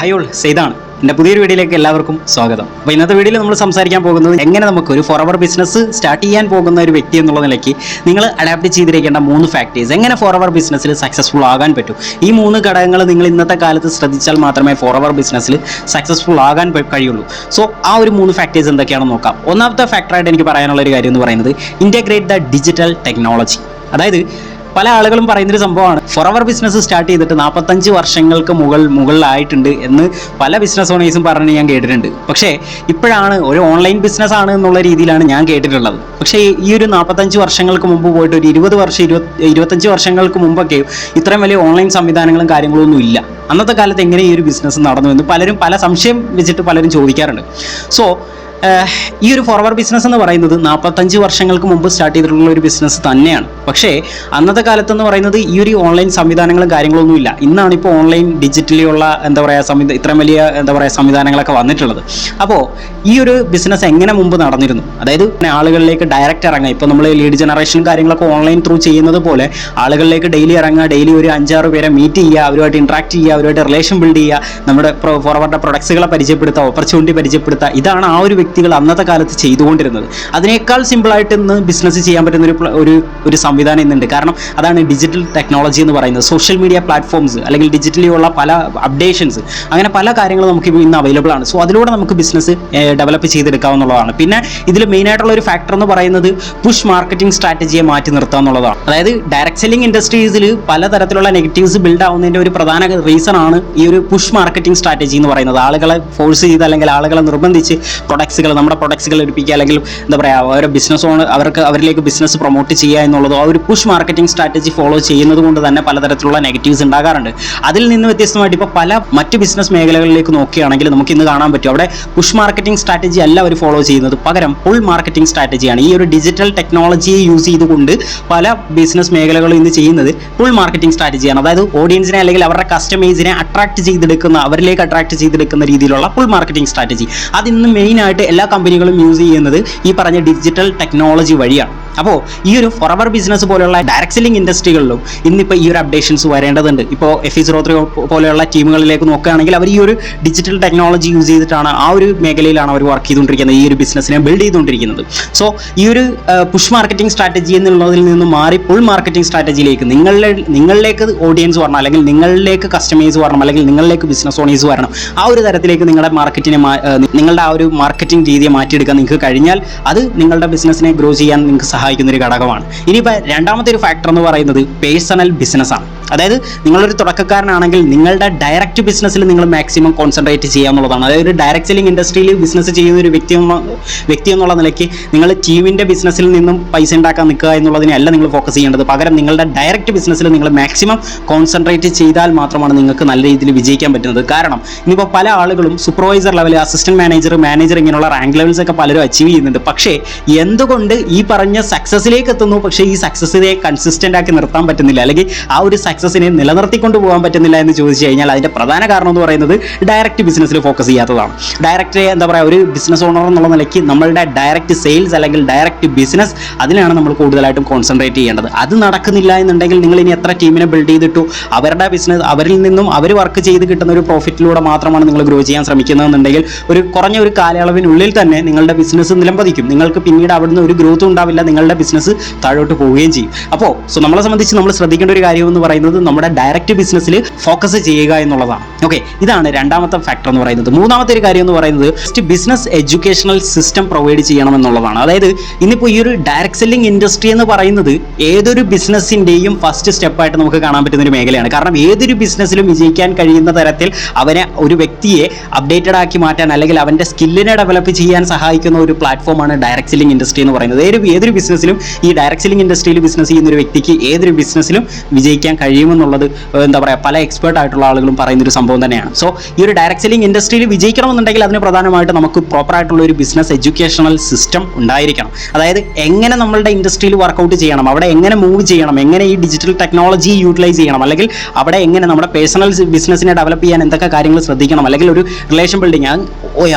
ഹയോൾ സെയ്താണ് എന്റെ പുതിയൊരു വീഡിയോയിലേക്ക് എല്ലാവർക്കും സ്വാഗതം. അപ്പോൾ ഇന്നത്തെ വീഡിയോയിൽ നമ്മൾ സംസാരിക്കാൻ പോകുന്നത് എങ്ങനെ നമുക്ക് ഒരു ഫോറവർ ബിസിനസ് സ്റ്റാർട്ട് ചെയ്യാൻ പോകുന്ന ഒരു വ്യക്തി എന്നുള്ള നിലയ്ക്ക് നിങ്ങൾ അഡാപ്റ്റ് ചെയ്തിരിക്കേണ്ട മൂന്ന് ഫാക്ടേഴ്സ് എങ്ങനെ ഫോറവർ ബിസിനസ്സിൽ സക്സസ്ഫുൾ ആകാൻ പറ്റും? ഈ മൂന്ന് ഘടകങ്ങൾ നിങ്ങൾ ഇന്നത്തെ കാലത്ത് ശ്രദ്ധിച്ചാൽ മാത്രമേ ഫോറവർ ബിസിനസ്സിൽ സക്സസ്ഫുൾ ആകാൻ കഴിയുള്ളൂ. സോ ആ ഒരു മൂന്ന് ഫാക്ടേഴ്സ് എന്തൊക്കെയാണെന്ന് നോക്കാം. ഒന്നാമത്തെ ഫാക്ടറായിട്ട് എനിക്ക് പറയാനുള്ള ഒരു കാര്യം എന്ന് പറയുന്നത് ഇന്റഗ്രേറ്റ് ദ ഡിജിറ്റൽ ടെക്നോളജി അതായത് പല ആളുകളും പറയുന്നൊരു സംഭവമാണ്. ഫോറവർ ബിസിനസ് സ്റ്റാർട്ട് ചെയ്തിട്ട് നാൽപ്പത്തഞ്ച് വർഷങ്ങൾക്ക് മുകൾ മുകളിലായിട്ടുണ്ട് എന്ന് പല ബിസിനസ് ഓണേഴ്സും പറഞ്ഞ് ഞാൻ കേട്ടിട്ടുണ്ട്. പക്ഷേ ഇപ്പോഴാണ് ഒരു ഓൺലൈൻ ബിസിനസ് ആണ് എന്നുള്ള രീതിയിലാണ് ഞാൻ കേട്ടിട്ടുള്ളത്. പക്ഷേ ഈ ഒരു നാൽപ്പത്തഞ്ച് വർഷങ്ങൾക്ക് മുമ്പ് പോയിട്ട് ഒരു ഇരുപത് വർഷം ഇരുപത്തി ഇരുപത്തഞ്ച് വർഷങ്ങൾക്ക് മുമ്പൊക്കെ ഇത്രയും വലിയ ഓൺലൈൻ സംവിധാനങ്ങളും കാര്യങ്ങളും ഇല്ല. അന്നത്തെ കാലത്ത് എങ്ങനെ ഈ ഒരു ബിസിനസ് നടന്നു എന്ന് പലരും പല സംശയം വെച്ചിട്ട് പലരും ചോദിക്കാറുണ്ട്. സോ ഈ ഒരു ഫോർവേഡ് ബിസിനസ് എന്ന് പറയുന്നത് നാൽപ്പത്തഞ്ച് വർഷങ്ങൾക്ക് മുമ്പ് സ്റ്റാർട്ട് ചെയ്തിട്ടുള്ള ഒരു ബിസിനസ് തന്നെയാണ്. പക്ഷേ അന്നത്തെ കാലത്ത് എന്ന് പറയുന്നത് ഈ ഒരു ഓൺലൈൻ സംവിധാനങ്ങളും കാര്യങ്ങളൊന്നും ഇല്ല. ഇന്നാണ് ഇപ്പോൾ ഓൺലൈൻ ഡിജിറ്റലി ഉള്ള എന്താ പറയുക സംവിധാ ഇത്രയും വലിയ എന്താ പറയുക സംവിധാനങ്ങളൊക്കെ വന്നിട്ടുള്ളത്. അപ്പോൾ ഈ ഒരു ബിസിനസ് എങ്ങനെ മുമ്പ് നടന്നിരുന്നു? അതായത് ആളുകളിലേക്ക് ഡയറക്റ്റ് ഇറങ്ങുക ഇപ്പോൾ നമ്മൾ ലീഡ് ജനറേഷൻ കാര്യങ്ങളൊക്കെ ഓൺലൈൻ ത്രൂ ചെയ്യുന്നത് പോലെ ആളുകളിലേക്ക് ഡെയിലി ഇറങ്ങുക ഡെയിലി ഒരു അഞ്ചാറ് പേരെ മീറ്റ് ചെയ്യുക അവരുമായിട്ട് ഇൻട്രാക്ട് ചെയ്യുക അവരുമായിട്ട് റിലേഷൻ ബിൽഡ് ചെയ്യുക നമ്മുടെ ഫോർവേഡ് പ്രൊഡക്ട്സുകളെ പരിചയപ്പെടുത്തുക ഓപ്പർച്യൂണിറ്റി പരിചയപ്പെടുത്തുക ഇതാണ് ആ ഒരു വ്യക്തികൾ അന്നത്തെ കാലത്ത് ചെയ്തുകൊണ്ടിരുന്നത്. അതിനേക്കാൾ സിമ്പിളായിട്ട് ഇന്ന് ബിസിനസ് ചെയ്യാൻ പറ്റുന്ന ഒരു ഒരു ഒരു സംവിധാനം ഇന്നുണ്ട്. കാരണം അതാണ് ഡിജിറ്റൽ ടെക്നോളജി എന്ന് പറയുന്നത്. സോഷ്യൽ മീഡിയ പ്ലാറ്റ്ഫോംസ് അല്ലെങ്കിൽ ഡിജിറ്റലി ഉള്ള പല അപ്ഡേഷൻസ് അങ്ങനെ പല കാര്യങ്ങളും നമുക്ക് ഇന്ന് അവൈലബിൾ ആണ്. സോ അതിലൂടെ നമുക്ക് ബിസിനസ് ഡെവലപ്പ് ചെയ്തെടുക്കാവുന്നതാണ് പിന്നെ ഇതിൽ മെയിനായിട്ടുള്ള ഒരു ഫാക്ടർ എന്ന് പറയുന്നത് പുഷ് മാർക്കറ്റിംഗ് സ്ട്രാറ്റജിയെ മാറ്റി നിർത്തുക എന്നുള്ളതാണ്. അതായത് ഡയറക്ട് സെല്ലിംഗ് ഇൻഡസ്ട്രീസിൽ പലതരത്തിലുള്ള നെഗറ്റീവ്സ് ബിൽഡ് ആവുന്നതിന്റെ ഒരു പ്രധാന റീസൺ ആണ് ഈ ഒരു പുഷ് മാർക്കറ്റിംഗ് സ്ട്രാറ്റജി എന്ന് പറയുന്നത്. ആളുകളെ ഫോഴ്സ് ചെയ്ത് അല്ലെങ്കിൽ ആളുകളെ നിർബന്ധിച്ച് പ്രൊഡക്ട്സുകൾ നമ്മുടെ പ്രൊഡക്ട്സുകൾ എടുപ്പിക്കുക അല്ലെങ്കിൽ എന്താ പറയുക ഓരോ ബിസിനസ് ഓണർ അവർക്ക് അവരിലേക്ക് ബിസിനസ് പ്രൊമോട്ട് ചെയ്യുക എന്നുള്ളതോ ആ ഒരു പുഷ് മാർക്കറ്റിംഗ് സ്ട്രാറ്റജി ഫോളോ ചെയ്യുന്നത് കൊണ്ട് തന്നെ പലതരത്തിലുള്ള നെഗറ്റീവ്സ് ഉണ്ടാകാറുണ്ട്. അതിൽ നിന്ന് വ്യത്യസ്തമായിട്ട് ഇപ്പോൾ പല മറ്റ് ബിസിനസ് മേഖലകളിലേക്ക് നോക്കുകയാണെങ്കിൽ നമുക്ക് ഇന്ന് കാണാൻ പറ്റും. അവിടെ പുഷ് മാർക്കറ്റിംഗ് സ്ട്രാറ്റജി അല്ല അവർ ഫോളോ ചെയ്യുന്നത്. പകരം പുൾ മാർക്കറ്റിംഗ് സ്ട്രാറ്റജിയാണ് ഈ ഒരു ഡിജിറ്റൽ ടെക്നോളജിയെ യൂസ് ചെയ്തുകൊണ്ട് പല ബിസിനസ് മേഖലകളും ഇന്ന് ചെയ്യുന്നത് ഫുൾ മാർക്കറ്റിംഗ് സ്ട്രാറ്റജിയാണ് അതായത് ഓഡിയൻസിനെ അല്ലെങ്കിൽ അവരുടെ കസ്റ്റമേഴ്സിനെ അട്രാക്ട് ചെയ്തെടുക്കുന്ന അവരിലേക്ക് അട്രാക്ട് ചെയ്തെടുക്കുന്ന രീതിയിലുള്ള ഫുൾ മാർക്കറ്റിംഗ് സ്ട്രാറ്റജി അതിന്ന് മെയിനായിട്ട് എല്ലാ കമ്പനികളും യൂസ് ചെയ്യുന്നത് ഈ പറഞ്ഞ ഡിജിറ്റൽ ടെക്നോളജി വഴിയാണ്. അപ്പോൾ ഈ ഒരു ഫോറവർ ബിസിനസ് പോലെയുള്ള ഡയറക്ട് സെല്ലിംഗ് ഇൻഡസ്ട്രികളിലും ഇന്നിപ്പോൾ ഈ ഒരു അപ്ഡേഷൻസ് വരേണ്ടതുണ്ട്. ഇപ്പോൾ എഫ് ഇ സീറോ ത്രീ പോലെയുള്ള ടീമുകളിലേക്ക് നോക്കുകയാണെങ്കിൽ അവർ ഈ ഒരു ഡിജിറ്റൽ ടെക്നോളജി യൂസ് ചെയ്തിട്ടാണ് ആ ഒരു മേഖലയിലാണ് അവർ വർക്ക് ചെയ്തുകൊണ്ടിരിക്കുന്നത് ഈ ഒരു ബിസിനസ്സിനെ ബിൽഡ് ചെയ്തുകൊണ്ടിരിക്കുന്നത്. സോ ഈ ഒരു പുഷ് മാർക്കറ്റിംഗ് സ്ട്രാറ്റജി എന്നുള്ളതിൽ നിന്ന് മാറി പുൾ മാർക്കറ്റിംഗ് സ്ട്രാറ്റജിയിലേക്ക് നിങ്ങളുടെ നിങ്ങളിലേക്ക് ഓഡിയൻസ് വരണം അല്ലെങ്കിൽ നിങ്ങളിലേക്ക് കസ്റ്റമേഴ്സ് വരണം അല്ലെങ്കിൽ നിങ്ങളിലേക്ക് ബിസിനസ് ഓണേഴ്സ് വരണം ആ ഒരു തരത്തിലേക്ക് നിങ്ങളുടെ മാർക്കറ്റിനെ നിങ്ങളുടെ ആ ഒരു മാർക്കറ്റിംഗ് രീതിയെ മാറ്റിയെടുക്കാൻ നിങ്ങൾക്ക് കഴിഞ്ഞാൽ അത് നിങ്ങളുടെ ബിസിനസ്സിനെ ഗ്രോ ചെയ്യാൻ നിങ്ങൾക്ക് സഹായിക്കുന്ന ഒരു ഘടകമാണ്. ഇനിയിപ്പോൾ രണ്ടാമത്തെ ഒരു ഫാക്ടർ എന്ന് പറയുന്നത് പേഴ്സണൽ ബിസിനസ്സാണ് അതായത് നിങ്ങളൊരു തുടക്കക്കാരനാണെങ്കിൽ നിങ്ങളുടെ ഡയറക്റ്റ് ബിസിനസ്സിൽ നിങ്ങൾ മാക്സിമം കോൺസെൻട്രേറ്റ് ചെയ്യുക എന്നുള്ളതാണ് അതായത് ഒരു ഡയറക്റ്റ് സെല്ലിംഗ് ഇൻഡസ്ട്രിയിൽ ബിസിനസ് ചെയ്യുന്ന ഒരു വ്യക്തി വ്യക്തി എന്നുള്ള നിലയ്ക്ക് നിങ്ങൾ ടീമിന്റെ ബിസിനസ്സിൽ നിന്നും പൈസ ഉണ്ടാക്കാൻ നിൽക്കുക എന്നുള്ളതിനല്ല നിങ്ങൾ ഫോക്കസ് ചെയ്യേണ്ടത്. പകരം നിങ്ങളുടെ ഡയറക്റ്റ് ബിസിനസ്സിൽ നിങ്ങൾ മാക്സിമം കോൺസെൻട്രേറ്റ് ചെയ്താൽ മാത്രമാണ് നിങ്ങൾക്ക് നല്ല രീതിയിൽ വിജയിക്കാൻ പറ്റുന്നത്. കാരണം ഇനിയിപ്പോൾ പല ആളുകളും supervisor level assistant manager manager ഇങ്ങനെയുള്ള റാങ്ക് ലെവൽസ് ഒക്കെ പലരും അച്ചീവ് ചെയ്യുന്നുണ്ട്. പക്ഷേ എന്തുകൊണ്ട് ഈ പറഞ്ഞ സക്സസിലേക്ക് എത്തുന്നു? പക്ഷേ ഈ സക്സസിനെ കൺസിസ്റ്റന്റ് ആക്കി നിർത്താൻ പറ്റുന്നില്ല. അല്ലെങ്കിൽ ആ ഒരു സക്സസിനെ നിലനിർത്തിക്കൊണ്ട് പോകാൻ പറ്റുന്നില്ല എന്ന് ചോദിച്ചു കഴിഞ്ഞാൽ അതിന്റെ പ്രധാന കാരണം എന്ന് പറയുന്നത് ഡയറക്റ്റ് ബിസിനസ്സിൽ ഫോക്കസ് ചെയ്യാത്തതാണ്. ഡയറക്റ്റ് എന്താ പറയുക ഒരു ബിസിനസ് ഓണർ എന്നുള്ള നിലയ്ക്ക് നമ്മളുടെ ഡയറക്റ്റ് സെയിൽസ് അല്ലെങ്കിൽ ഡയറക്റ്റ് ബിസിനസ് അതിനാണ് നമ്മൾ കൂടുതലായിട്ടും കോൺസെൻട്രേറ്റ് ചെയ്യേണ്ടത്. അത് നടക്കുന്നില്ല എന്നുണ്ടെങ്കിൽ നിങ്ങൾ ഇനി എത്ര ടീമിനെ ബിൽഡ് ചെയ്തിട്ടു അവരുടെ ബിസിനസ് അവരിൽ നിന്നും അവർ വർക്ക് ചെയ്ത് കിട്ടുന്ന ഒരു പ്രോഫിറ്റിലൂടെ മാത്രമാണ് നിങ്ങൾ ഗ്രോ ചെയ്യാൻ ശ്രമിക്കുന്നതെന്നുണ്ടെങ്കിൽ ഒരു കുറഞ്ഞ ഒരു കാലയളവിനുള്ളിൽ തന്നെ നിങ്ങളുടെ ബിസിനസ് നിലംപതിക്കും. നിങ്ങൾക്ക് പിന്നീട് അവിടുന്ന് ഒരു ഗ്രോത്ത് ഉണ്ടാവില്ല നിങ്ങളുടെ ബിസിനസ് താഴോട്ട് പോവുകയും ചെയ്യും. അപ്പോൾ സോ നമ്മളെ സംബന്ധിച്ച് നമ്മൾ ശ്രദ്ധിക്കേണ്ട ഒരു കാര്യം എന്ന് പറയുന്നത് നമ്മുടെ ഡയറക്റ്റ് ബിസിനസ്സിൽ ഫോക്കസ് ചെയ്യുക എന്നുള്ളതാണ്. ഓക്കെ ഇതാണ് രണ്ടാമത്തെ ഫാക്ടർ എന്ന് പറയുന്നത്. മൂന്നാമത്തെ ഒരു കാര്യം എന്ന് പറയുന്നത് first business educational system provide ചെയ്യണം എന്നുള്ളതാണ്. അതായത് ഇന്നിപ്പോൾ ഈ ഒരു ഡയറക്ട് സെല്ലിംഗ് ഇൻഡസ്ട്രി എന്ന് പറയുന്നത് ഏതൊരു ബിസിനസ്സിന്റെയും ഫസ്റ്റ് സ്റ്റെപ്പായിട്ട് നമുക്ക് കാണാൻ പറ്റുന്ന ഒരു മേഖലയാണ്. കാരണം ഏതൊരു ബിസിനസ്സിലും വിജയിക്കാൻ കഴിയുന്ന തരത്തിൽ അവനെ ഒരു വ്യക്തിയെ അപ്ഡേറ്റഡ് ആക്കി മാറ്റാൻ അല്ലെങ്കിൽ അവന്റെ സ്കില്ലിനെ ഡെവലപ്പ് ചെയ്യാൻ സഹായിക്കുന്ന ഒരു പ്ലാറ്റ്ഫോമാണ് ഡയറക്ട് സെല്ലിംഗ് ഇൻഡസ്ട്രി എന്ന് പറയുന്നത്. ഏതൊരു ഏതൊരു ബിസിനസ്സിലും ഈ ഡയറക്ട് സെല്ലിംഗ് ഇൻഡസ്ട്രിയിൽ ബിസിനസ് ചെയ്യുന്ന ഒരു വ്യക്തിക്ക് ഏതൊരു ബിസിനസ്സിലും വിജയിക്കാൻ കഴിയും കഴിയുമെന്നുള്ളത് എന്താ പറയുക പല എക്സ്പേർട്ട് ആയിട്ടുള്ള ആളുകളും പറയുന്ന ഒരു സംഭവം തന്നെയാണ്. സോ ഈ ഒരു ഡയറക്ട് സെല്ലിംഗ് ഇൻഡസ്ട്രിയിൽ വിജയിക്കണമെന്നുണ്ടെങ്കിൽ അതിന് പ്രധാനമായിട്ട് നമുക്ക് പ്രോപ്പർ ആയിട്ടുള്ള ഒരു ബിസിനസ് എഡ്യൂക്കേഷണൽ സിസ്റ്റം ഉണ്ടായിരിക്കണം. അതായത് എങ്ങനെ നമ്മളുടെ ഇൻഡസ്ട്രിയിൽ വർക്കൗട്ട് ചെയ്യണം അവിടെ എങ്ങനെ മൂവ് ചെയ്യണം എങ്ങനെ ഈ ഡിജിറ്റൽ ടെക്നോളജി യൂട്ടിലൈസ് ചെയ്യണം അല്ലെങ്കിൽ അവിടെ എങ്ങനെ നമ്മുടെ പേഴ്സണൽ ബിസിനസ്സിനെ ഡെവലപ്പ് ചെയ്യാൻ എന്തൊക്കെ കാര്യങ്ങൾ ശ്രദ്ധിക്കണം അല്ലെങ്കിൽ ഒരു റിലേഷൻ ബിൽഡിങ്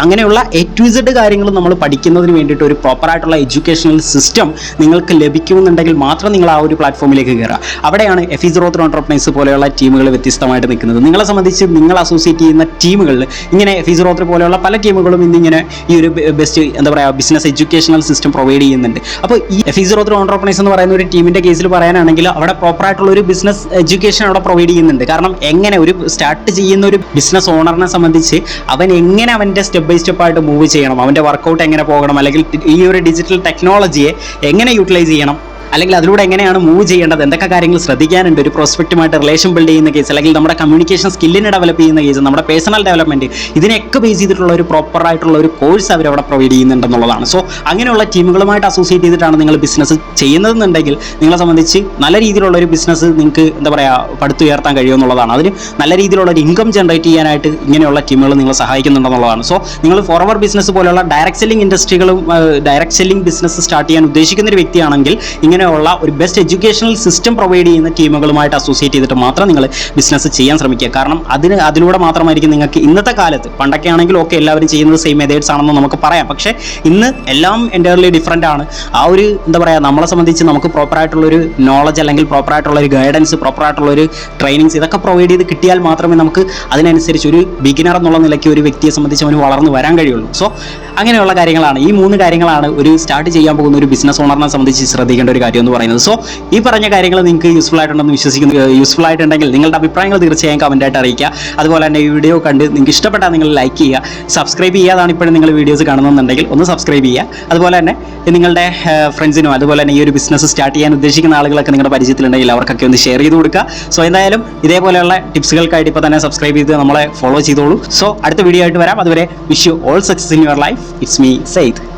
അങ്ങനെയുള്ള എ ടു ഇസഡ് കാര്യങ്ങൾ നമ്മൾ പഠിക്കുന്നതിന് വേണ്ടിയിട്ട് ഒരു പ്രോപ്പർ ആയിട്ടുള്ള എഡ്യൂക്കേഷണൽ സിസ്റ്റം നിങ്ങൾക്ക് ലഭിക്കുമെന്നുണ്ടെങ്കിൽ മാത്രം നിങ്ങൾ ആ ഒരു പ്ലാറ്റ്ഫോമിലേക്ക് കയറുക അവിടെയാണ് എഫിസറോത്ത് ഓൺട്രപ്നൈസ് പോലെയുള്ള ടീമുകൾ വ്യത്യസ്തമായിട്ട് നിൽക്കുന്നത്. നിങ്ങളെ സംബന്ധിച്ച് നിങ്ങൾ അസോസിയേറ്റ് ചെയ്യുന്ന ടീമുകളിൽ ഇങ്ങനെ ഫിസിറോത്രി പോലെയുള്ള പല ടീമുകളും ഇന്നിങ്ങനെ ഈ ഒരു ബെസ്റ്റ് എന്താ പറയുക ബിസിനസ് എഡ്യൂക്കേഷണൽ സിസ്റ്റം പ്രൊവൈഡ് ചെയ്യുന്നുണ്ട്. അപ്പോൾ ഈ ഫിസിറോത്രി ഓൺട്രപ്നൈസ് എന്ന് പറയുന്ന ഒരു ടീമിന്റെ കേസിൽ പറയാനാണെങ്കിൽ അവിടെ പ്രോപ്പറായിട്ടുള്ള ഒരു ബിസിനസ് എഡ്യൂക്കേഷൻ അവിടെ പ്രൊവൈഡ് ചെയ്യുന്നുണ്ട്. കാരണം എങ്ങനെ ഒരു സ്റ്റാർട്ട് ചെയ്യുന്ന ഒരു ബിസിനസ് ഓണറിനെ സംബന്ധിച്ച് അവൻ എങ്ങനെ അവന്റെ സ്റ്റെപ്പ് ബൈ സ്റ്റെപ്പ് ആയിട്ട് മൂവ് ചെയ്യണം? അവന്റെ വർക്കൗട്ട് എങ്ങനെ പോകണം? അല്ലെങ്കിൽ ഈ ഒരു ഡിജിറ്റൽ ടെക്നോളജിയെ എങ്ങനെ യൂട്ടിലൈസ് ചെയ്യണം? അല്ലെങ്കിൽ അതിലൂടെ എങ്ങനെയാണ് മൂവ് ചെയ്യേണ്ടത്? എന്തൊക്കെ കാര്യങ്ങൾ ശ്രദ്ധിക്കാനുണ്ട്? ഒരു പ്രോസ്പെക്റ്റുമായിട്ട് റിലേഷൻ ബിൽഡ് ചെയ്യുന്ന കേസ് അല്ലെങ്കിൽ നമ്മുടെ കമ്മ്യൂണിക്കേഷൻ സ്കില്ലിനെ ഡെവലപ്പ് ചെയ്യുന്ന കേസ് നമ്മുടെ പേഴ്സണൽ ഡെവലപ്മെന്റ് ഇതിനൊക്കെ ബേസ് ചെയ്തിട്ടുള്ള ഒരു പ്രോപ്പർ ആയിട്ടുള്ള ഒരു കോഴ്സ് അവർ അവിടെ പ്രൊവൈഡ് ചെയ്യുന്നുണ്ടെന്നുള്ളതാണ് സോ അങ്ങനെയുള്ള ടീമുകളുമായിട്ട് അസോസിയേറ്റ് ചെയ്തിട്ടാണ് നിങ്ങൾ ബിസിനസ് ചെയ്യുന്നതെന്നുണ്ടെങ്കിൽ നിങ്ങളെ സംബന്ധിച്ച് നല്ല രീതിയിലുള്ള ഒരു ബിസിനസ് നിങ്ങൾക്ക് എന്താ പറയുക പടുത്തുയർത്താൻ കഴിയുമെന്നുള്ളതാണ് അതിന് നല്ല രീതിയിലുള്ള ഒരു ഇൻകം ജനറേറ്റ് ചെയ്യാനായിട്ട് ഇങ്ങനെയുള്ള ടീമുകൾ നിങ്ങളെ സഹായിക്കുന്നുണ്ടെന്നുള്ളതാണ് സോ നിങ്ങൾ ഫോർവർ ബിസിനസ് പോലുള്ള ഡയറക്ട് സെല്ലിംഗ് ഇൻഡസ്ട്രികളും ഡയറക്ട് സെല്ലിംഗ് ബിസിനസ് സ്റ്റാർട്ട് ചെയ്യാൻ ഉദ്ദേശിക്കുന്ന ഒരു വ്യക്തിയാണെങ്കിൽ ഇങ്ങനെയുള്ള ഒരു ബെസ്റ്റ് എഡ്യൂക്കേഷണൽ സിസ്റ്റം പ്രൊവൈഡ് ചെയ്യുന്ന ടീമുകളുമായിട്ട് അസോസിയേറ്റ് ചെയ്തിട്ട് മാത്രം നിങ്ങൾ ബിസിനസ് ചെയ്യാൻ ശ്രമിക്കുക. കാരണം അതിന് അതിലൂടെ മാത്രമായിരിക്കും നിങ്ങൾക്ക് ഇന്നത്തെ കാലത്ത് പണ്ടൊക്കെ ആണെങ്കിൽ ഓക്കെ എല്ലാവരും ചെയ്യുന്നത് സെയിം മെതേഡ്സ് ആണെന്ന് നമുക്ക് പറയാം. പക്ഷേ ഇന്ന് എല്ലാം എന്റയർലി ഡിഫറെന്റ് ആണ്. ആ ഒരു എന്താ പറയുക നമ്മളെ സംബന്ധിച്ച് നമുക്ക് ഒരു നോളജ് അല്ലെങ്കിൽ ഒരു ഗൈഡൻസ് ഒരു ട്രെയിനിങ്സ് ഇതൊക്കെ പ്രൊവൈഡ് ചെയ്ത് കിട്ടിയാൽ മാത്രമേ നമുക്ക് അതിനനുസരിച്ച് ഒരു ബിഗിനർ എന്നുള്ള നിലയ്ക്ക് ഒരു വ്യക്തിയെ സംബന്ധിച്ച് അവന് വളർന്നു വരാൻ കഴിയുള്ളൂ. സോ അങ്ങനെയുള്ള കാര്യങ്ങളാണ്. ഈ മൂന്ന് കാര്യങ്ങളാണ് ഒരു സ്റ്റാർട്ട് ചെയ്യാൻ പോകുന്ന ഒരു ബിസിനസ് ഓണറിനെ സംബന്ധിച്ച് ശ്രദ്ധിക്കേണ്ട ഒരു കാര്യം. എന്ന് പറയുന്നത്. സോ ഈ പറഞ്ഞ കാര്യങ്ങൾ നിങ്ങൾക്ക് യൂസ്ഫുൾ ആയിട്ടുണ്ടെന്ന് വിശ്വസിക്കുന്നു യൂസ്ഫുൾ ആയിട്ടുണ്ടെങ്കിൽ നിങ്ങളുടെ അഭിപ്രായങ്ങൾ തീർച്ചയായും കമന്റ് ആയിട്ട് അറിയിക്കുക. അതുപോലെ തന്നെ ഈ വീഡിയോ കണ്ട് നിങ്ങൾക്ക് ഇഷ്ടപ്പെട്ടാൽ നിങ്ങൾ ലൈക്ക് ചെയ്യുക. സബ്സ്ക്രൈബ് ചെയ്യാതാണ് ഇപ്പോഴും നിങ്ങൾ വീഡിയോസ് കാണുന്നുണ്ടെങ്കിൽ ഒന്ന് സബ്സ്ക്രൈബ് ചെയ്യുക. അതുപോലെ തന്നെ നിങ്ങളുടെ ഫ്രണ്ട്സിനും അതുപോലെ തന്നെ ഈ ഒരു ബിസിനസ് സ്റ്റാർട്ട് ചെയ്യാൻ ഉദ്ദേശിക്കുന്ന ആളുകളൊക്കെ നിങ്ങളുടെ പരിചയത്തിലുണ്ടെങ്കിൽ അവർക്കൊക്കെ ഒന്ന് ഷെയർ ചെയ്ത് കൊടുക്കുക. സോ എന്തായാലും ഇതേപോലെയുള്ള ടിപ്സുകൾക്കായിട്ട് ഇപ്പോൾ തന്നെ സബ്സ്ക്രൈബ് ചെയ്ത് നമ്മളെ ഫോളോ ചെയ്തോളൂ. സോ അടുത്ത വീഡിയോ ആയിട്ട് വരാം. അതുവരെ wish you all success in your life it's me Saith